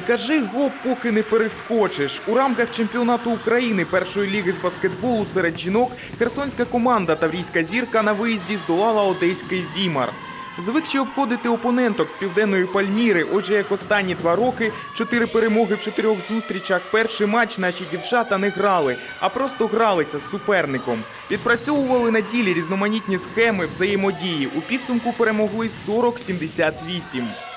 кажи гоп, поки не перескочиш. У рамках чемпіонату України першої ліги з баскетболу серед жінок херсонська команда Таврійська зірка на виїзді здолала одеський Вімар. Звикши обходити опоненток з південної Пальміри, отже, як останні два роки, чотири перемоги в чотирьох зустрічах. Перший матч наші дівчата не грали, а просто гралися з суперником. Відпрацьовували на ділі різноманітні схеми взаємодії. У підсумку перемогли 40-78.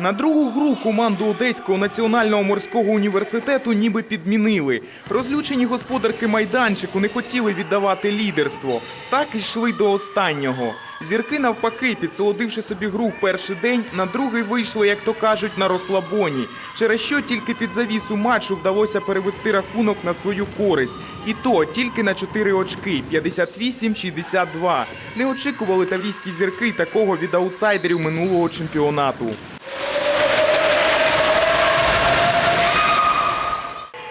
На другу гру команду Одеського національного морського університету ніби підмінили. Розлючені господарки майданчику не хотіли віддавати лідерство. Так йшли до останнього. Зірки навпаки, підсолодивши собі гру в перший день, на другий вийшли, як то кажуть, на розслабоні. Через що тільки під завісу матчу вдалося перевести рахунок на свою користь. І то тільки на 4 очки 58-62. Не очікували таврійські зірки такого від аутсайдерів минулого чемпіонату.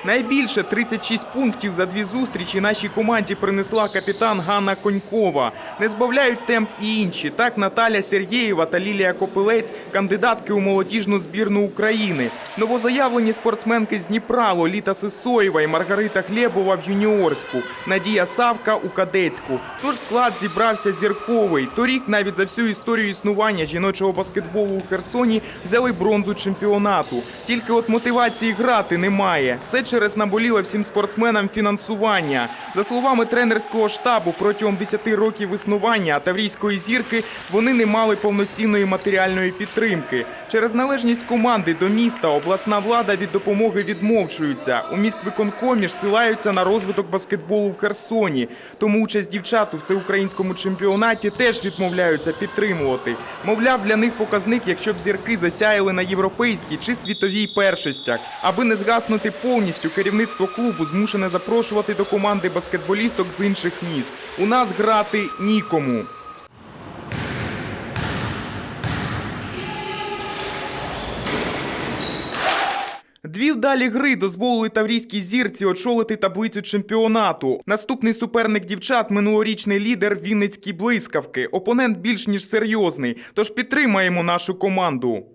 Найбільше 36 пунктів за дві зустрічі нашій команді принесла капітан Ганна Конькова. Не збавляють темп і інші. Так Наталя Сергєєва та Лілія Копилець кандидатки у молодіжну збірну України. Новозаявлені спортсменки з Дніпра Лоліта Сисоєва і Маргарита Глєбова в юніорську. Надія Савка у кадетську. Тож склад зібрався зірковий. Торік навіть за всю історію існування жіночого баскетболу у Херсоні взяли бронзу чемпіонату. Тільки от мотивації грати немає. Все через наболіле всім спортсменам фінансування. За словами тренерського штабу, протягом 10 років існування Таврійської зірки вони не мали повноцінної матеріальної підтримки. Через належність команди до міста обласна влада від допомоги відмовчується. У міськвиконкомі ж силаються на розвиток баскетболу в Херсоні. Тому участь дівчат у всеукраїнському чемпіонаті теж відмовляються підтримувати. Мовляв, для них показник, якщо б зірки засяяли на європейській чи світовій першостях. Аби не згаснути повністю, керівництво клубу змушене запрошувати до команди баскетболісток з інших міст. У нас грати нікому. Дві вдалі гри дозволили таврійській зірці очолити таблицю чемпіонату. Наступний суперник дівчат минулорічний лідер Вінницькі блискавки. Опонент більш ніж серйозний. Тож підтримаємо нашу команду.